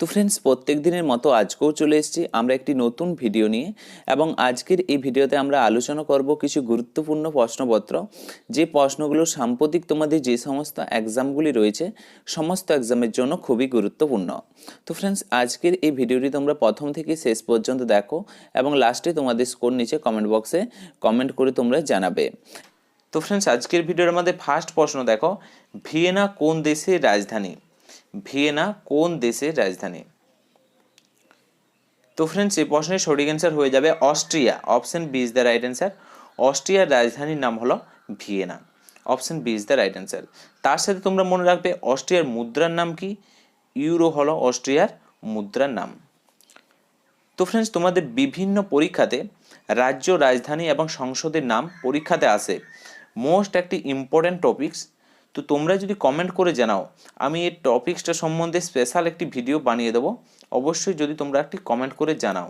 তো ফ্রেন্ডস প্রত্যেক দিনের মতো আজকেও চলে এসেছি আমরা একটি নতুন ভিডিও নিয়ে এবং আজকের এই ভিডিওতে আমরা আলোচনা করব কিছু গুরুত্বপূর্ণ প্রশ্নপত্র। যে প্রশ্নগুলো সাম্প্রতিক তোমাদের যে সমস্ত এক্সামগুলি রয়েছে, সমস্ত এক্সামের জন্য খুবই গুরুত্বপূর্ণ। তো ফ্রেন্ডস আজকের এই ভিডিওটি তোমরা প্রথম থেকে শেষ পর্যন্ত দেখো এবং লাস্টে তোমাদের স্কোর নিচে কমেন্ট বক্সে কমেন্ট করে তোমরা জানাবে। তো ফ্রেন্ডস আজকের ভিডিওর মধ্যে ফার্স্ট প্রশ্ন দেখো, ভিয়েনা কোন দেশের রাজধানী? ভিয়েনা কোন দেশের রাজধানী? তো ফ্রেন্ডস এই প্রশ্নের সঠিক অ্যান্সার হয়ে যাবে Austria. Option B is the right answer অস্ট্রিয়ার রাজধানীর নাম হলো Vienna. Option B is the right answer তার সাথে তোমরা মনে রাখবে অস্ট্রিয়ার মুদ্রার নাম কি? ইউরো হলো অস্ট্রিয়ার মুদ্রার নাম। তো ফ্রেন্ডস তোমাদের বিভিন্ন পরীক্ষাতে রাজ্য, রাজধানী এবং সংসদের নাম পরীক্ষাতে আসে মোস্ট একটি ইম্পর্ট্যান্ট টপিকস তো তোমরা যদি কমেন্ট করে জানাও, আমি এই টপিক্সটা সম্বন্ধে স্পেশাল একটি ভিডিও বানিয়ে দেবো। অবশ্যই যদি তোমরা একটি কমেন্ট করে জানাও।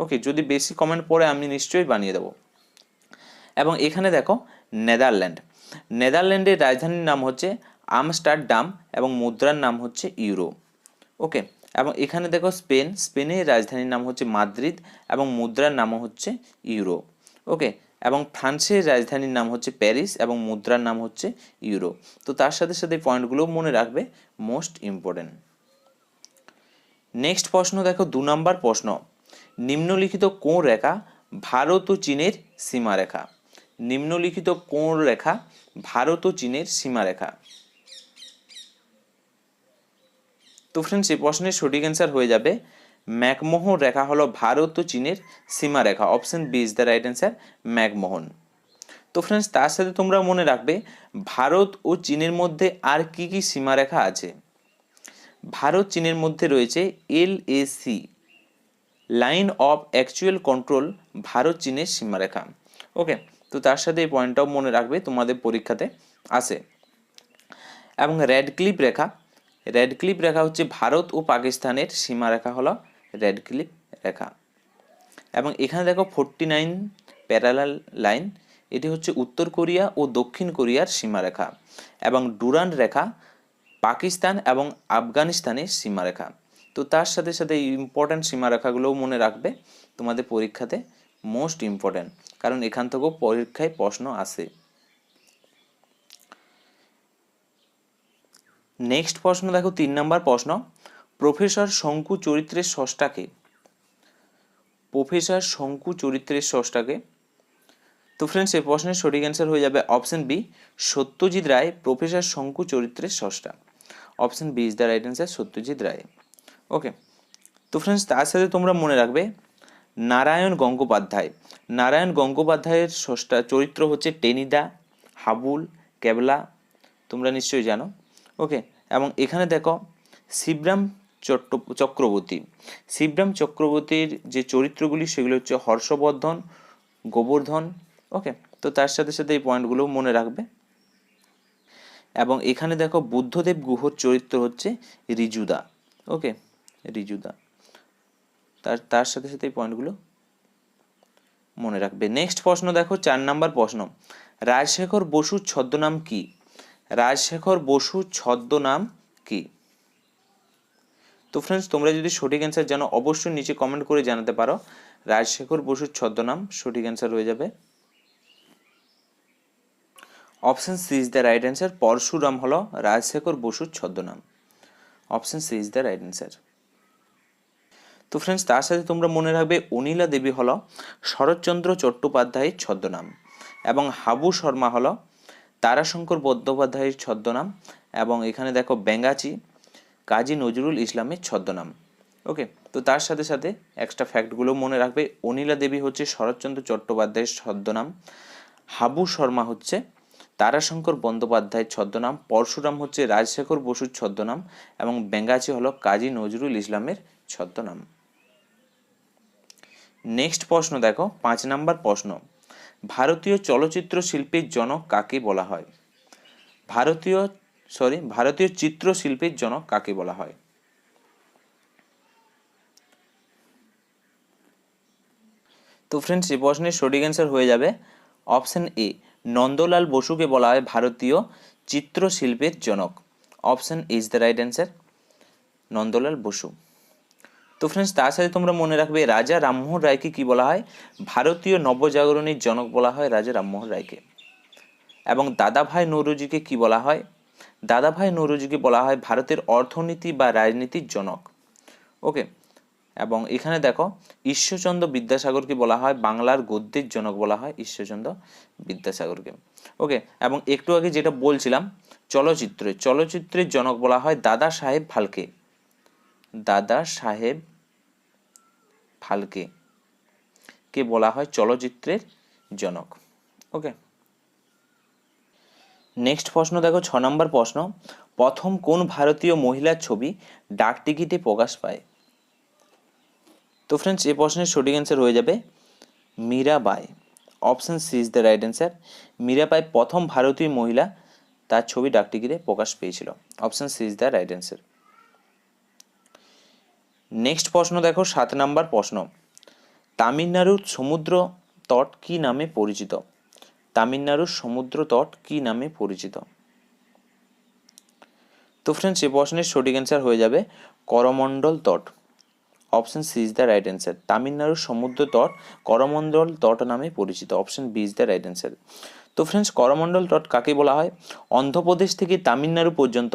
ওকে যদি বেশি কমেন্ট পড়ে, আমি নিশ্চয়ই বানিয়ে দেবো। এবং এখানে দেখো নেদারল্যান্ড নেদারল্যান্ডের রাজধানীর নাম হচ্ছে আমস্টারডাম এবং মুদ্রার নাম হচ্ছে ইউরো ওকে এবং এখানে দেখো স্পেন স্পেনের রাজধানীর নাম হচ্ছে মাদ্রিদ এবং মুদ্রার নামও হচ্ছে ইউরো ওকে এবং ফ্রান্সের রাজধানীর নাম হচ্ছে প্যারিস এবং মুদ্রার নাম হচ্ছে ইউরো। তো তার সাথে সাথে পয়েন্টগুলো মনে রাখবে মোস্ট ইম্পর্টেন্ট। নেক্সট প্রশ্ন দেখো, দু নম্বর প্রশ্ন। নিম্নলিখিত কোন রেখা ভারত ও চীনের সীমারেখা? নিম্নলিখিত কোন রেখা ভারত ও চীনের সীমারেখা? তো ফ্রেন্ডস এই প্রশ্নের সঠিক অ্যান্সার হয়ে যাবে ম্যাকমোহন রেখা হলো ভারত ও চীনের সীমারেখা option B is the right answer McMahon. তো ফ্রেন্ডস তার সাথে তোমরা মনে রাখবে, ভারত ও চীনের মধ্যে আর কি কি সীমারেখা আছে? ভারত, চীনের মধ্যে রয়েছে L C line of actual control Bharat, চীনের সীমারেখা। ওকে তো তার সাথে এই পয়েন্টটাও মনে রাখবে, তোমাদের পরীক্ষাতে আসে এবং রেড ক্লিপ রেখা রেড ক্লিপ রেখা হচ্ছে ভারত ও পাকিস্তানের সীমারেখা হলো রেড ক্লিপ রেখা। এবং এখানে দেখো ফোরটি নাইন প্যারালাল লাইন এটি হচ্ছে উত্তর কোরিয়া ও দক্ষিণ কোরিয়ার সীমারেখা এবং ডুরান্ড রেখা পাকিস্তান এবং আফগানিস্তানের সীমারেখা। তো তার সাথে সাথে ইম্পর্ট্যান্ট সীমারেখাগুলোও মনে রাখবে, তোমাদের পরীক্ষাতে মোস্ট ইম্পর্ট্যান্ট কারণ এখান থেকেও পরীক্ষায় প্রশ্ন আসে। নেক্সট প্রশ্ন দেখো, তিন নম্বর প্রশ্ন। প্রফেসর শঙ্কু চরিত্রের ষষ্ঠাকে। প্রফেসর শঙ্কু চরিত্রের ষষ্ঠাকে। তো ফ্রেন্ডস এই প্রশ্নের সঠিক অ্যান্সার হয়ে যাবে option B Satyajit Ray, professor Shonku চরিত্রের ষষ্ঠা। Option B is the right answer Satyajit Ray. Okay তো ফ্রেন্ডস তার সাথে তোমরা মনে রাখবে, নারায়ণ গঙ্গোপাধ্যায়। নারায়ণ গঙ্গোপাধ্যায়ের ষষ্ঠা চরিত্র হচ্ছে টেনিদা, হাবুল কেবলা তোমরা নিশ্চয়ই জানো। ওকে এবং এখানে দেখো, শিবরাম চট্ট চক্রবর্তী। শিবরাম চক্রবর্তীর যে চরিত্রগুলি, সেগুলো হচ্ছে হর্ষবর্ধন, গোবর্ধন ওকে তো তার সাথে সাথে এই পয়েন্টগুলো মনে রাখবে। এবং এখানে দেখো বুদ্ধদেব গুহর চরিত্র হচ্ছে রিজুদা ওকে রিজুদা। তার তার সাথে সাথে এই পয়েন্টগুলো মনে রাখবে। নেক্সট প্রশ্ন দেখো, চার নাম্বার প্রশ্ন। রাজশেখর বসুর ছদ্মনাম কি? রাজশেখর বসুর ছদ্মনাম কি? তো ফ্রেন্ডস তোমরা যদি সঠিক অ্যান্সার জানো, অবশ্যই নিচে কমেন্ট করে জানাতে পারো। রাজশেখর বসুর ছদ্মনাম সঠিক অ্যান্সার হয়ে যাবে। Option C is the right answer Parashuram হলো রাজশেখর বসুর ছদ্মনাম। Option C is the right answer তো ফ্রেন্ডস তার সাথে তোমরা মনে রাখবে, অনিলা দেবী হল শরৎচন্দ্র চট্টোপাধ্যায়ের ছদ্মনাম এবং হাবু শর্মা হল তারাশঙ্কর বন্দ্যোপাধ্যায়ের ছদ্মনাম এবং এখানে দেখো, বেঙ্গাচি কাজী নজরুল ইসলামের ছদ্মনাম। ওকে তো তার সাথে সাথে এক্সট্রা ফ্যাক্টগুলো মনে রাখবে। অনিলা দেবী হচ্ছে শরৎচন্দ্র চট্টোপাধ্যায়ের ছদ্মনাম। হাবু শর্মা হচ্ছে তারাশঙ্কর বন্দ্যোপাধ্যায়ের ছদ্মনাম। পরশুরাম হচ্ছে রাজশেখর বসুর ছদ্মনাম এবং বেঙ্গাচি হলো কাজী নজরুল ইসলামের ছদ্মনাম। নেক্সট প্রশ্ন দেখো, পাঁচ নাম্বার প্রশ্ন। ভারতীয় চলচ্চিত্র শিল্পীর জনক কাকে বলা হয়? ভারতীয় সরি ভারতীয় চিত্রশিল্পীর জনক কাকে বলা হয়? তো ফ্রেন্ডস এই প্রশ্নের সঠিক অ্যান্সার হয়ে যাবে অপশন এ নন্দলাল বসুকে বলা হয় ভারতীয় চিত্রশিল্পের জনক। Option is the right answer Nandalal Basu. তো ফ্রেন্ডস তার সাথে তোমরা মনে রাখবে, রাজা রামমোহন রায়কে কি বলা হয়? ভারতীয় নবজাগরণের জনক বলা হয় রাজা রামমোহন রায়কে। এবং দাদাভাই নৌরুজিকে কি বলা হয়? দাদাভাই নৌরুজিকে বলা হয় ভারতের অর্থনীতি বা রাজনীতির জনক। ওকে এবং এখানে দেখো, ঈশ্বরচন্দ্র বিদ্যাসাগরকে বলা হয় বাংলার গদ্যের জনক বলা হয় ঈশ্বরচন্দ্র বিদ্যাসাগরকে। ওকে এবং একটু আগে যেটা বলছিলাম, চলচ্চিত্রে, চলচ্চিত্রের জনক বলা হয় দাদা সাহেব ফালকে দাদা সাহেব ফালকে কে বলা হয় চলচ্চিত্রের জনক। ওকে নেক্সট প্রশ্ন দেখো, ছ নম্বর প্রশ্ন। প্রথম কোন ভারতীয় মহিলার ছবি ডাকটিকিটে প্রকাশ পায়? তো ফ্রেন্ডস এই প্রশ্নের সঠিক অ্যান্সার হয়ে যাবে Mirabai option C is the right answer Mirabai প্রথম ভারতীয় মহিলা তার ছবি ডাকটিকিটে প্রকাশ পেয়েছিল। Option C is the right answer next প্রশ্ন দেখো, সাত নাম্বার প্রশ্ন। তামিলনাড়ুর সমুদ্র তট কি নামে পরিচিত? তামিলনাড়ুর সমুদ্র তট কি নামে পরিচিত? তো ফ্রেন্ডস এই প্রশ্নের সঠিক অ্যান্সার হয়ে যাবে Coromandel তট। Option C is the right answer তামিলনাড়ুর সমুদ্র তট করমণ্ডল তট নামে পরিচিত। Option B is the right answer তো ফ্রেন্ডস করমণ্ডল তট কাকে বলা হয়? অন্ধ্রপ্রদেশ থেকে তামিলনাড়ু পর্যন্ত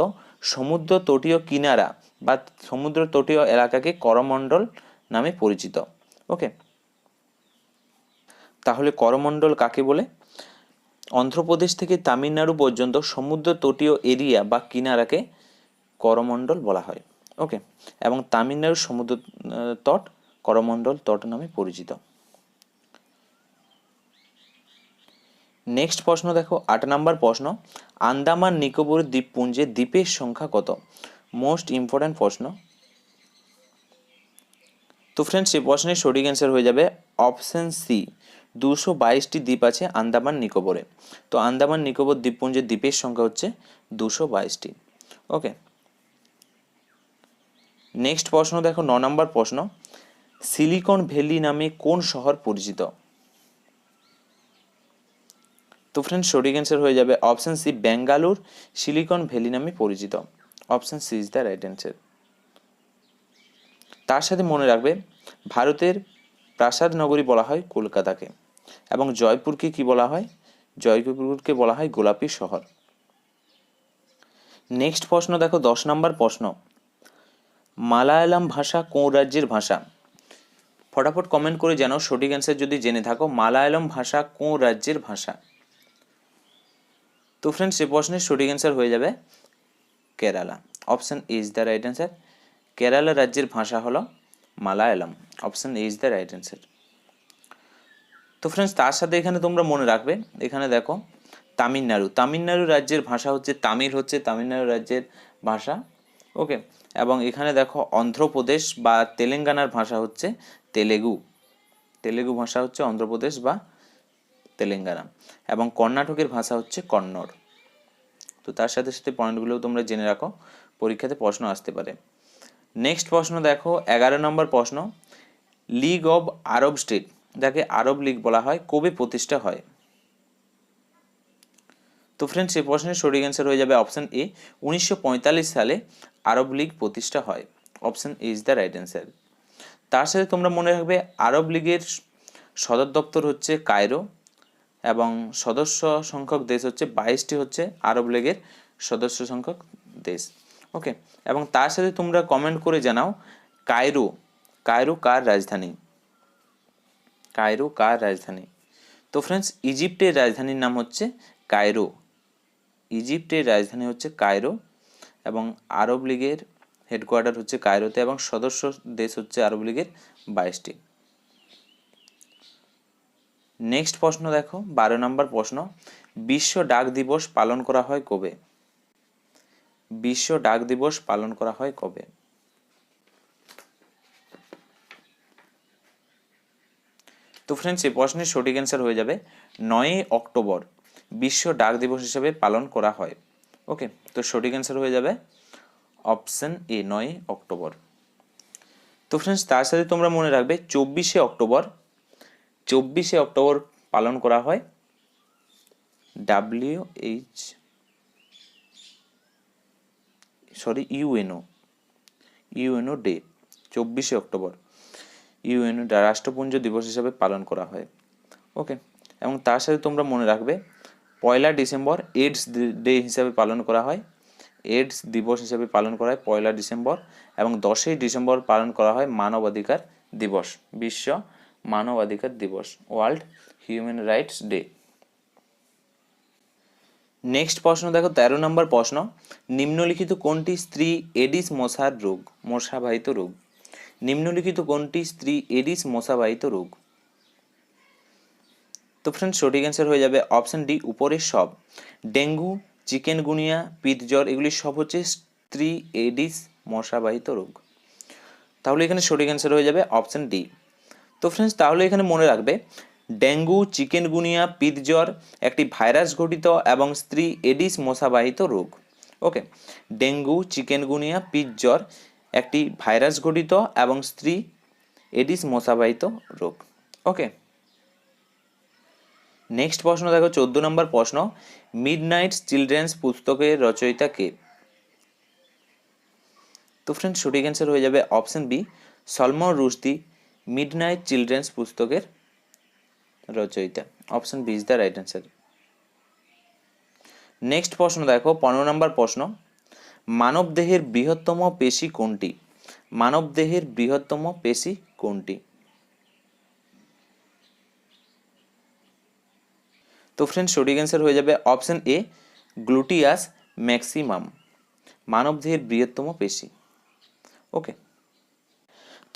সমুদ্র তটীয় কিনারা বা সমুদ্র তটীয় এলাকাকে করমণ্ডল নামে পরিচিত। ওকে তাহলে করমণ্ডল কাকে বলে? অন্ধ্রপ্রদেশ থেকে তামিলনাড়ু পর্যন্ত সমুদ্র তটীয় এরিয়া বা কিনারাকে করমণ্ডল বলা হয়। ওকে এবং তামিলনাড়ুর সমুদ্র তট করমণ্ডল তট নামে পরিচিত। নেক্সট প্রশ্ন দেখো, আট নাম্বার প্রশ্ন, আন্দামান নিকোবর দ্বীপপুঞ্জে দ্বীপের সংখ্যা কত? মোস্ট ইম্পর্ট্যান্ট প্রশ্ন। তো ফ্রেন্ডস এই প্রশ্নের সঠিক অ্যান্সার হয়ে যাবে অপশন সি দুশো বাইশটি দ্বীপ আছে আন্দামান নিকোবরে। তো আন্দামান নিকোবর দ্বীপপুঞ্জের দ্বীপের সংখ্যা হচ্ছে দুশো বাইশটি। ওকে। নেক্সট প্রশ্ন দেখো, ন নম্বর প্রশ্ন। সিলিকন ভ্যালি নামে কোন শহর পরিচিত? তো ফ্রেন্ডস সঠিক অ্যান্সার হয়ে যাবে option C Bengaluru Silicon Valley নামে পরিচিত। Option C is the right answer তার সাথে মনে রাখবে, ভারতের প্রাসাদ নগরী বলা হয় কলকাতাকে। এবং জয়পুরকে কি বলা হয়? জয়পুরকে বলা হয় গোলাপী শহর। নেক্সট প্রশ্ন দেখো, দশ নম্বর প্রশ্ন। মালায়ালাম ভাষা কোন রাজ্যের ভাষা? ফটাফট কমেন্ট করে জানাও, সঠিক অ্যান্সার যদি জেনে থাকো, মালায়ালাম ভাষা কোন রাজ্যের ভাষা? তো ফ্রেন্ডস এই প্রশ্নের সঠিক অ্যান্সার হয়ে যাবে Kerala. Option is the right answer Kerala রাজ্যের ভাষা হলো Malayalam. Option is the right answer তো ফ্রেন্ডস তার সাথে এখানে তোমরা মনে রাখবে, এখানে দেখো, তামিলনাড়ু। তামিলনাড়ু রাজ্যের ভাষা হচ্ছে তামিল হচ্ছে তামিলনাড়ু রাজ্যের ভাষা ওকে এবং এখানে দেখো, অন্ধ্রপ্রদেশ বা তেলেঙ্গানার ভাষা হচ্ছে তেলেগু। তেলেগু ভাষা হচ্ছে অন্ধ্রপ্রদেশ বা তেলেঙ্গানা। এবং কর্ণাটকের ভাষা হচ্ছে কন্নড়। তো তার সাথে সাথে পয়েন্টগুলোও তোমরা জেনে রাখো, পরীক্ষাতে প্রশ্ন আসতে পারে। নেক্সট প্রশ্ন দেখো, এগারো নম্বর প্রশ্ন। লিগ অব আরব স্টেট যাকে আরব লীগ বলা হয়, কবে প্রতিষ্ঠা হয়। তো ফ্রেন্ডস এই প্রশ্নের সঠিক অ্যান্সার হয়ে যাবে অপশন এ উনিশশো পঁয়তাল্লিশ সালে আরব লীগ প্রতিষ্ঠা হয়। Option A is the right answer তার সাথে তোমরা মনে রাখবে, আরব লীগের সদর দপ্তর হচ্ছে কায়রো এবং সদস্য সংখ্যক দেশ হচ্ছে বাইশটি হচ্ছে আরব লীগের সদস্য সংখ্যক দেশ। ওকে এবং তার সাথে তোমরা কমেন্ট করে জানাও, কায়রো কায়রো কার রাজধানী? কায়রো কার রাজধানী? তো ফ্রেন্ডস ইজিপ্টের রাজধানীর নাম হচ্ছে কায়রো। ইজিপ্টের রাজধানী হচ্ছে কায়রো এবং আরব লীগের হেডকোয়ার্টার হচ্ছে কায়রোতে এবং সদস্য দেশ হচ্ছে আরব লীগের বাইশটি। নেক্সট প্রশ্ন দেখো, বারো নম্বর প্রশ্ন, বিশ্ব ডাক দিবস পালন করা হয় কবে? বিশ্ব ডাক দিবস পালন করা হয় কবে? তো ফ্রেন্ডস এই প্রশ্নের সঠিক অ্যান্সার হয়ে যাবে নয়ই অক্টোবর, বিশ্ব ডাক দিবস হিসেবে পালন করা হয়। ওকে তো সঠিক অ্যান্সার হয়ে যাবে অপশন এ নয় অক্টোবর। তো ফ্রেন্ডস তার সাথে তোমরা মনে রাখবে, চব্বিশে অক্টোবর চব্বিশে অক্টোবর পালন করা হয় W H sorry UNO UNO day চব্বিশে অক্টোবর। ইউএনও রাষ্ট্রপুঞ্জ দিবস হিসাবে পালন করা হয়। ওকে, এবং তার সাথে তোমরা মনে রাখবে, পয়লা ডিসেম্বর এইডস ডে হিসাবে পালন করা হয়। এইডস দিবস হিসাবে পালন করা হয় পয়লা ডিসেম্বর, এবং দশই ডিসেম্বর পালন করা হয় মানবাধিকার দিবস, বিশ্ব মানবাধিকার দিবস, world human rights day. Next প্রশ্ন দেখো, তেরো নম্বর প্রশ্ন, নিম্নলিখিত কোনটি স্ত্রী এডিস মশার রোগ, মশাবাহিত রোগ? নিম্নলিখিত কোনটি স্ত্রী এডিস মশাবাহিত রোগ? তো ফ্রেন্ড সঠিক অ্যান্সার হয়ে যাবে অপশন ডি উপরের সব। ডেঙ্গু, চিকেনগুনিয়া পিত জ্বর এগুলি সব হচ্ছে স্ত্রী এডিস মশাবাহিত রোগ। তাহলে এখানে সঠিক অ্যান্সার হয়ে যাবে অপশন ডি তো ফ্রেন্ডস তাহলে এখানে মনে রাখবে, ডেঙ্গু, চিকেনগুনিয়া পিত জ্বর একটি ভাইরাস ঘটিত এবং স্ত্রী এডিস মশাবাহিত রোগ। ওকে ডেঙ্গু, চিকেনগুনিয়া পিত জ্বর একটি ভাইরাস ঘটিত এবং স্ত্রী এডিস মশাবাহিত রোগ। ওকে নেক্সট প্রশ্ন দেখো, চোদ্দ নম্বর প্রশ্ন মিড নাইটস চিলড্রেন্স পুস্তকের রচয়িতা কে? তো ফ্রেন্ড সঠিক অ্যান্সার হয়ে যাবে option B Salman Rushdie midnight children's পুস্তকের রচয়িতা। Option B is the right answer next প্রশ্ন দেখো, পনেরো নম্বর প্রশ্ন মানব দেহের বৃহত্তম পেশি কোনটি? মানব দেহের বৃহত্তম পেশি কোনটি? তো ফ্রেন্ড সঠিক অ্যান্সার হয়ে যাবে অপশন এ গ্লুটিয়াস ম্যাক্সিমাম মানবদেহের বৃহত্তম পেশি। ওকে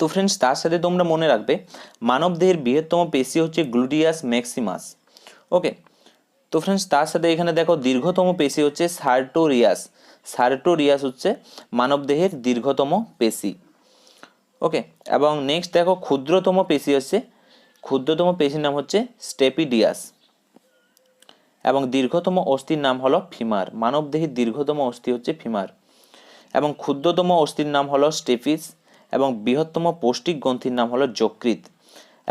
তো ফ্রেন্ডস তার সাথে তোমরা মনে রাখবে, মানবদেহের বৃহত্তম পেশি হচ্ছে গ্লুটিয়াস ম্যাক্সিমাস ওকে তো ফ্রেন্ডস তার সাথে এখানে দেখো দীর্ঘতম পেশি হচ্ছে সার্টোরিয়াস সার্টোরিয়াস হচ্ছে মানবদেহের দীর্ঘতম পেশি। ওকে এবং নেক্সট দেখো ক্ষুদ্রতম পেশি হচ্ছে, ক্ষুদ্রতম পেশির নাম হচ্ছে স্টেপিডিয়াস। এবং দীর্ঘতম অস্থির নাম হলো ফিমার, মানবদেহের দীর্ঘতম অস্থি হচ্ছে ফিমার। এবং ক্ষুদ্রতম অস্থির নাম হলো স্টেফিস, এবং বৃহত্তম পৌষ্টিক গ্রন্থির নাম হলো যকৃত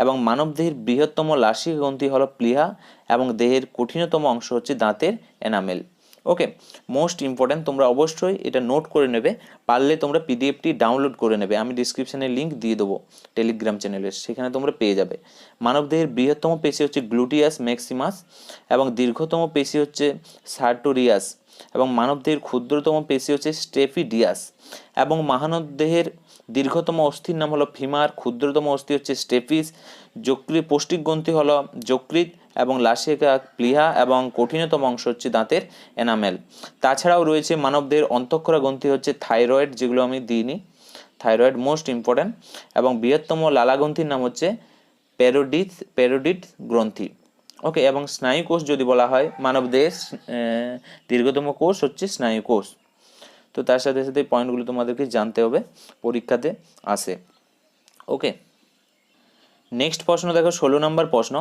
এবং মানবদেহের বৃহত্তম লাসিক গ্রন্থি হলো প্লিহা, এবং দেহের কঠিনতম অংশ হচ্ছে দাঁতের এনামেল। ওকে মোস্ট ইম্পর্ট্যান্ট তোমরা অবশ্যই এটা নোট করে নেবে, পারলে তোমরা পিডিএফটি ডাউনলোড করে নেবে। আমি ডিসক্রিপশনে লিঙ্ক দিয়ে দেবো টেলিগ্রাম চ্যানেলের সেখানে তোমরা পেয়ে যাবে। মানবদেহের বৃহত্তম পেশি হচ্ছে গ্লুটিয়াস ম্যাক্সিমাস এবং দীর্ঘতম পেশি হচ্ছে সার্টোরিয়াস এবং মানবদেহের ক্ষুদ্রতম পেশি হচ্ছে স্টেফিডিয়াস এবং মানবদেহের দীর্ঘতম অস্থির নাম হলো ফিমার, ক্ষুদ্রতম অস্থি হচ্ছে স্টেফিস যকৃত পৌষ্টিক গ্রন্থি হলো যকৃত এবং লাসিকা প্লিহা এবং কঠিনতম অংশ হচ্ছে দাঁতের এনামেল। তাছাড়াও রয়েছে মানবদের অন্তঃক্ষরা গ্রন্থি হচ্ছে থাইরয়েড, যেগুলো আমি দিইনি। Thyroid most important. এবং বৃহত্তম লালা গ্রন্থির নাম হচ্ছে প্যারোডিথ প্যারোডিট গ্রন্থি। ওকে, এবং স্নায়ু কোষ যদি বলা হয়, মানবদের দীর্ঘতম কোষ হচ্ছে স্নায়ু কোষ। তো তার সাথে সাথে পয়েন্টগুলো তোমাদেরকে জানতে হবে, পরীক্ষাতে আসে। ওকে, নেক্সট প্রশ্ন দেখো, ষোলো নম্বর প্রশ্ন।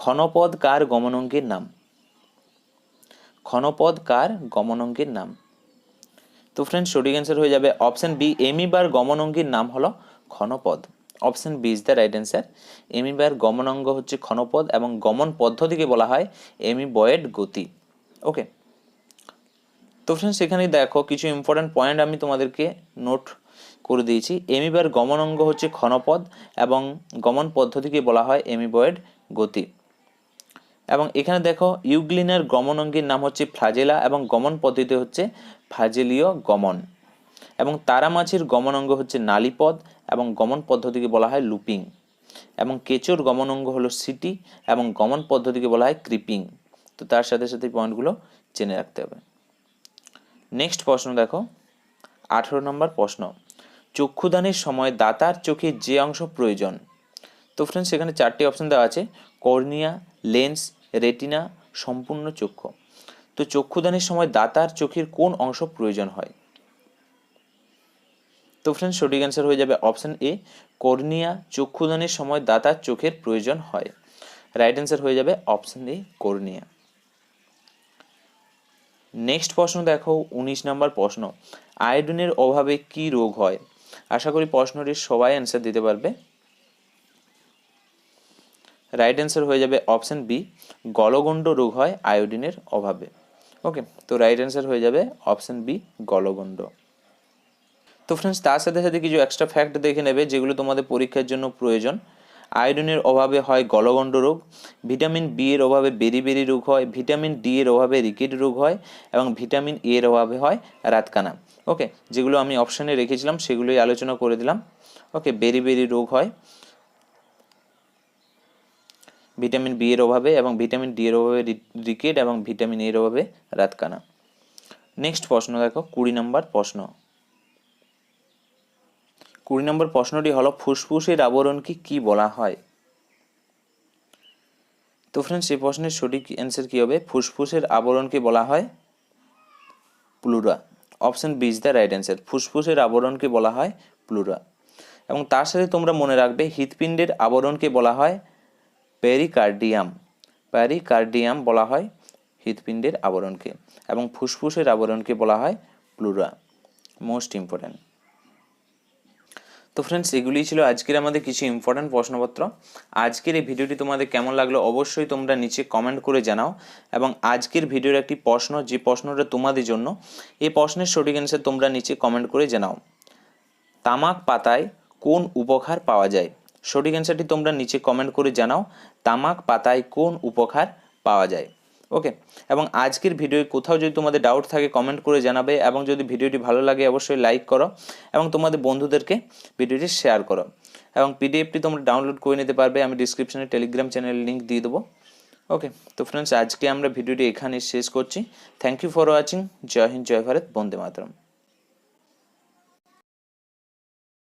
ক্ষণপদ কার গমনাঙ্কের নাম। ক্ষণপদ কার গমনাঙ্কের নাম। তো ফ্রেন্ড সঠিক অ্যান্সার হয়ে যাবে অপশন বি এমিবার গমনাঙ্গের নাম হলো ক্ষণপদ option B is the right answer এমিবার গমনাঙ্গ হচ্ছে ক্ষণপদ এবং গমন পদ্ধতিকে বলা হয় এমি বয়েড গতি। ওকে তো ফ্রেন্ডস সেখানে দেখো কিছু ইম্পর্ট্যান্ট পয়েন্ট আমি তোমাদেরকে নোট করে দিয়েছি। এমিবার গমন অঙ্গ হচ্ছে ক্ষণপদ এবং গমন পদ্ধতিকে বলা হয় এমিবয়েড গতি। এবং এখানে দেখো ইউগ্লিনের গমন অঙ্গের নাম হচ্ছে ফ্লাজেলা এবং গমন পদ্ধতি হচ্ছে ফ্লাজেলীয় গমন। এবং তারা মাছের গমন অঙ্গ হচ্ছে নালীপদ এবং গমন পদ্ধতিকে বলা হয় লুপিং। এবং কেঁচোর গমন অঙ্গ হলো সিটি এবং গমন পদ্ধতিকে বলা হয় ক্রিপিং। তো তার সাথে সাথে পয়েন্টগুলো জেনে রাখতে হবে। নেক্সট প্রশ্ন দেখো। আঠেরো নম্বর প্রশ্ন। চক্ষুদানের সময় দাতার চোখে যে অংশ প্রয়োজন? তো ফ্রেন্ডস সেখানে চারটি অপশন দেওয়া আছে। কর্নিয়া, লেন্স রেটিনা সম্পূর্ণ চক্ষু। তো চক্ষুদানের সময় দাতার চোখের কোন অংশ প্রয়োজন হয়? তো ফ্রেন্ডস সঠিক অ্যান্সার হয়ে যাবে অপশন এ কর্নিয়া। চক্ষুদানের সময় দাতার চোখের প্রয়োজন হয়। রাইট অ্যান্সার হয়ে যাবে অপশন এ কর্নিয়া। নেক্সট প্রশ্ন দেখো, উনিশ নম্বর প্রশ্ন। আয়োডিনের অভাবে কি রোগ হয়? আশা করি প্রশ্নটির সবাই অ্যান্সার দিতে পারবে। রাইট অ্যান্সার হয়ে যাবে অপশান বি গলগণ্ড রোগ হয় আয়োডিনের অভাবে। ওকে তো রাইট অ্যান্সার হয়ে যাবে অপশান বি গলগণ্ড। তো ফ্রেন্ডস তার সাথে সাথে কিছু এক্সট্রা ফ্যাক্ট দেখে নেবে যেগুলো তোমাদের পরীক্ষার জন্য প্রয়োজন। আয়োডিনের অভাবে হয় গলগণ্ড রোগ ভিটামিন বি এর অভাবে বেরি রোগ হয় ভিটামিন ডি এর অভাবে রিকেট রোগ হয়, এবং ভিটামিন এ এর অভাবে হয় রাতকানা। ওকে যেগুলো আমি অপশানে রেখেছিলাম, সেগুলোই আলোচনা করে দিলাম। ওকে বেরি বেরি রোগ হয়। ভিটামিন বি এর অভাবে এবং ভিটামিন ডি এর অভাবে রিকেট এবং ভিটামিন এর অভাবে রাতকানা। নেক্সট প্রশ্ন দেখো, কুড়ি নম্বর প্রশ্ন। কুড়ি নম্বর প্রশ্নটি হলো, ফুসফুসের আবরণকে কি বলা হয়? তো ফ্রেন্ডস এই প্রশ্নের সঠিক অ্যান্সার কি হবে? ফুসফুসের আবরণকে বলা হয় pleura option B is the right answer ফুসফুসের আবরণকে বলা হয় প্লুরা এবং তার সাথে তোমরা মনে রাখবে, হৃৎপিণ্ডের আবরণকে বলা হয় পেরিকার্ডিয়াম প্যারিকার্ডিয়াম বলা হয় হৃৎপিণ্ডের আবরণকে এবং ফুসফুসের আবরণকে বলা হয় প্লুরা মোস্ট ইম্পর্ট্যান্ট তো ফ্রেন্ডস এগুলি ছিল আজকের আমাদের কিছু ইম্পর্ট্যান্ট প্রশ্নপত্র। আজকের এই ভিডিওটি তোমাদের কেমন লাগল অবশ্যই তোমরা নিচে কমেন্ট করে জানাও এবং আজকের ভিডিওর একটি প্রশ্ন, যে প্রশ্নটা তোমাদের জন্য, এই প্রশ্নের সঠিক অ্যান্সার তোমরা নিচে কমেন্ট করে জানাও। তামাক পাতায় কোন উপকার পাওয়া যায়? সঠিক অ্যান্সারটি তোমরা নিচে কমেন্ট করে জানাও, তামাক পাতায় কোন উপকার পাওয়া যায়। ওকে এবং আজকের ভিডিও কোথাও যদি তোমাদের ডাউট থাকে কমেন্ট করে জানাবে এবং যদি ভিডিওটি ভালো লাগে, অবশ্যই লাইক করো এবং তোমাদের বন্ধুদেরকে ভিডিওটি শেয়ার করো। এবং পিডিএফটি তোমরা ডাউনলোড করে নিতে পারবে, আমি ডিসক্রিপশনে টেলিগ্রাম চ্যানেলের লিঙ্ক দিয়ে দেবো। ওকে তো ফ্রেন্ডস আজকে আমরা ভিডিওটি এখানে শেষ করছি। থ্যাংক ইউ ফর ওয়াচিং জয় হিন্দ, জয় ভারত, বন্দে মাতরম।